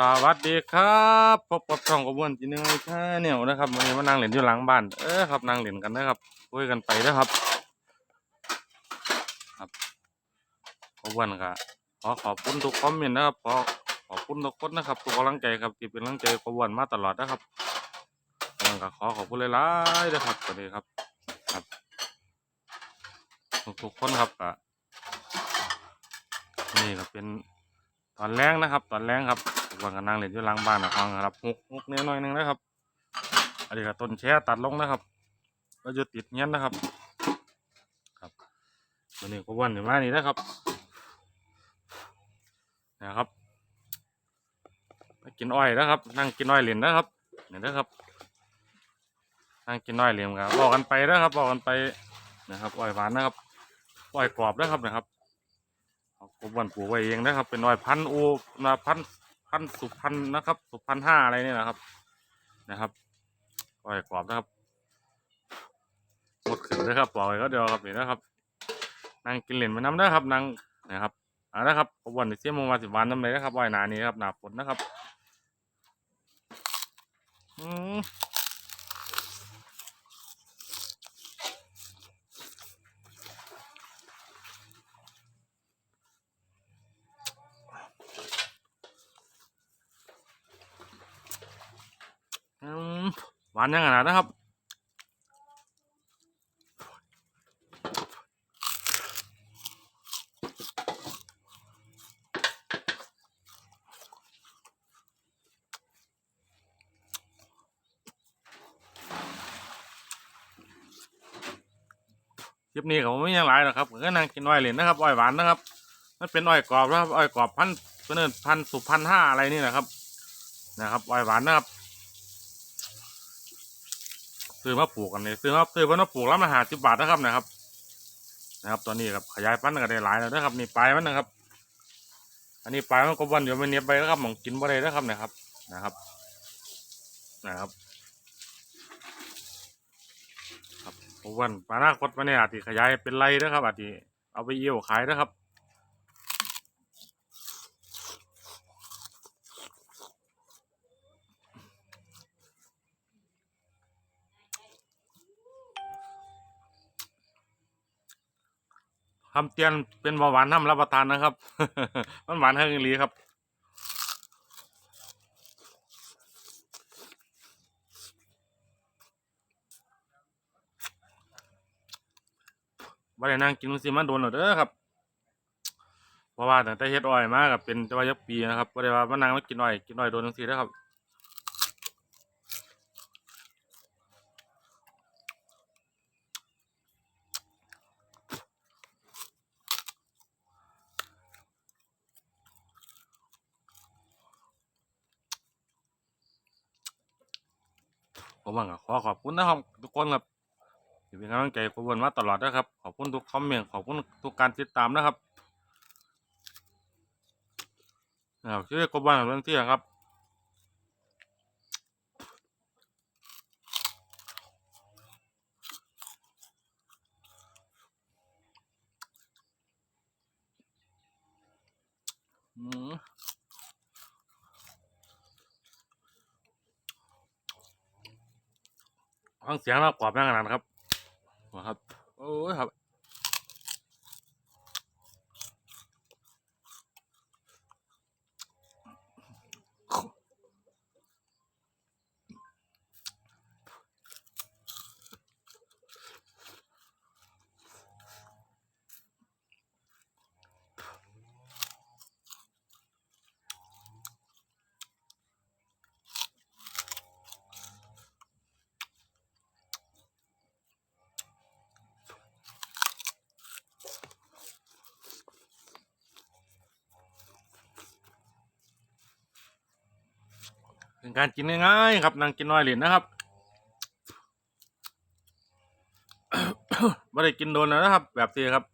สวัสดีครับพบกับช่องกระบวนจีเนยท่เนี่ยนะครับวันนี้มานั่งเล่นอยู่หลังบ้านเออครับนั่งเล่นกันนะครับคุยกันไปนะครับ ครับกระบวนก็ขอขอบคุณทุกคอมเมนต์นะครับขอขอบคุณทุกคนนะครับทุกกำลังใจครับที่เป็นกำลังใจกระบวนมาตลอดนะครับกระบวนก็ขอขอบคุณหลายๆนะครับสวัสดีครับครับ ทุกๆคนครับก็นี่ก็เป็นตอนแรงนะครับ ตอนแรงครับ วันกันนั่งเล่นอยู่หลังบ้านนะครับครับหกหกเนื้อหน่อยหนึงนะครับอันนี้ก็ต้นแช่ตัดลงนะครับก็จะติดเงี้ยนะครับ ครับวันนี้ก็วันอยู่มานี่นะครับนะครับกินอ้อยนะครับ นั่งกินอ้อยเหรียญนะครับเนี่ยนะครับนั่งกินอ้อยเหรียญครับบอกกันไปนะครับบอกกันไปนะครับอ้อยหวานนะครับอ้อยกรอบนะครับนะครับผมวันปลูกไว้เองนะครับ เป็นน้อยพันอูนะพันธ พันสุพันนะครับสุพันห้าอะไรเนี่ยนะครับ นะครับก้อยกรอบนะครับหมดขึ้นเลยครับปล่อยก็เดียวครับนี่นะครับนั่งกินเหรียญมาน้ำนะครับนั่งนะครับเอาละครับขบวันที่เสียโมงมาสิบวันน้ำเลยนะครับว่ายหนานี้ครับหนาฝนนะครับ อืมอืม หวานยังไงนะครับคลิปนี้ก็ไม่ยังหลายหรอกครับก็นั่งกินอ้อยเหรียญนะครับอ้อยหวานนะครับ มันเป็นอ้อยกรอบนะครับอ้อยกรอบพันเพื่อนพันสุพรรณห้าอะไรนี่นะครับนะครับอ้อยหวานนะครับ ซื้อมาปลูกกันเลยซื้อมาซื้อมาปลูกแล้วมาหาสิบบาทนะครับนะครับ นะครับตอนนี้ครับขยายพันธุ์กันได้หลายแล้วนะครับ นี่ปลายมันนะครับ อันนี้ปลายมันก็วันเดี๋ยวมันเนียบไปแล้วครับหมองกินบ่ได้แล้วครับนะครับนะครับ นะครับครับวันปานาคตมาเนี่ยอาจจะขยายเป็นไรนะครับอาจจะเอาไปเยี่ยวขายนะครับ คำเตือนเป็นเบาหวานห้ามรับประทานนะครับ มันหวานให้กินลีครับบ่ได้นั่งกินสิมันโดนหรอเด้อครับเพราะว่าตั้งแต่เฮ็ดอ้อยมากับเป็นจะว่ายักปีนะครับบ่ได้ว่ามานั่งมากินอ้อยกินอ้อยโดนจังซี่เด้ครับ ผมว่าขอขอบคุณนะครับทุกคนครับที่เป็นกำลังใจกวนมาตลอดนะครับ ขอบคุณทุกคอมเมนต์ขอบคุณทุกการติดตามนะครับนะครับชื่อกบวนเรื่องที่ครับ อืม ฟังเสียงแล้วกรอบแม่งขนาดนะครับนะครับ โอ้ยครับ การกินง่ายๆครับนางกินน้อยเหรียญนะครับไม่ได้กินโดนนะครับ แบบนี้ครับ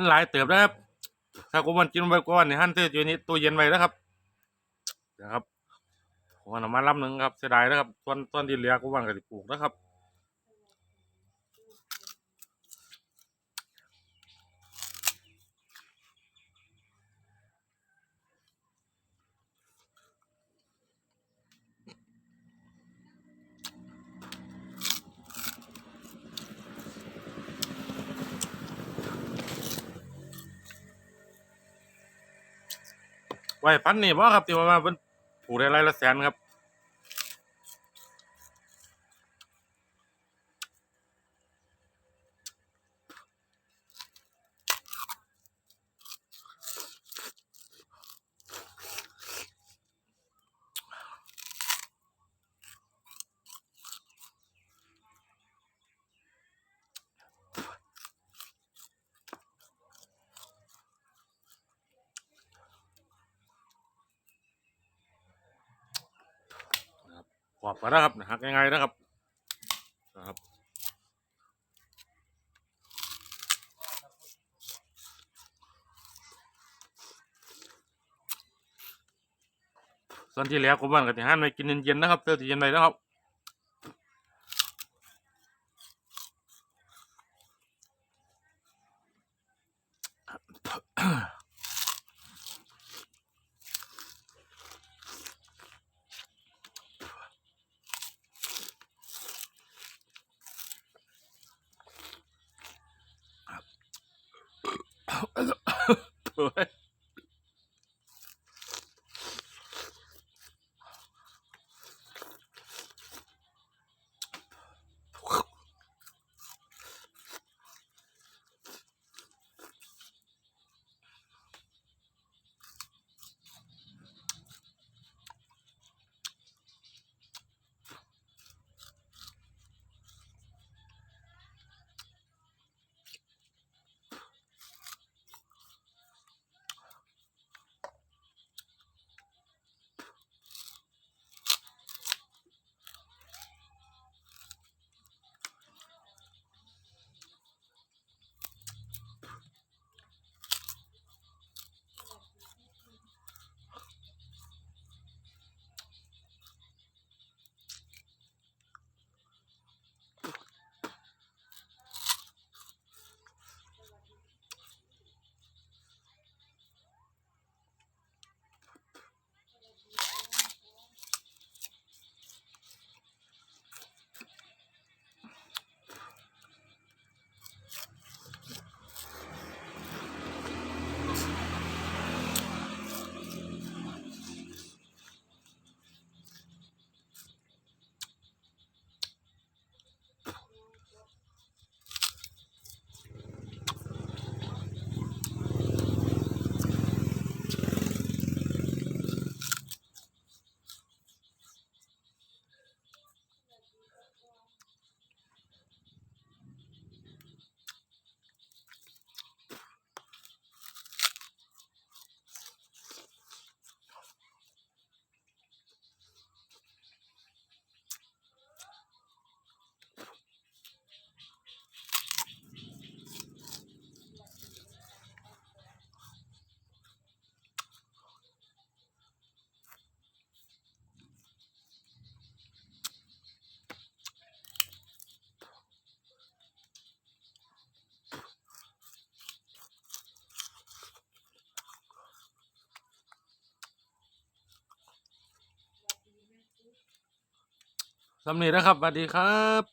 มันหลายเติบนะครับ ถ้ากูมันกินไปก่อนนี่หั่นเตื้ออยู่นี่ตู้เย็นไว้นะครับนะครับผมเอกมาลำหนึ่งครับเสียดายนะครับตอนตอนที่เหลือกูวันก็สิปลูกนะครับ ไว้พันนี่บ่ครับที่ว่ามาเพิ่นผูกได้รายละแสนครับ ขอบกันนะครับหักยังไงนะครับนะครับส่วนที่แล้วผมว่าก็จะหันไปกินเย็นๆนะครับเติมที่เย็นไปนะครับ สำนีนะครับสวัสดีครับ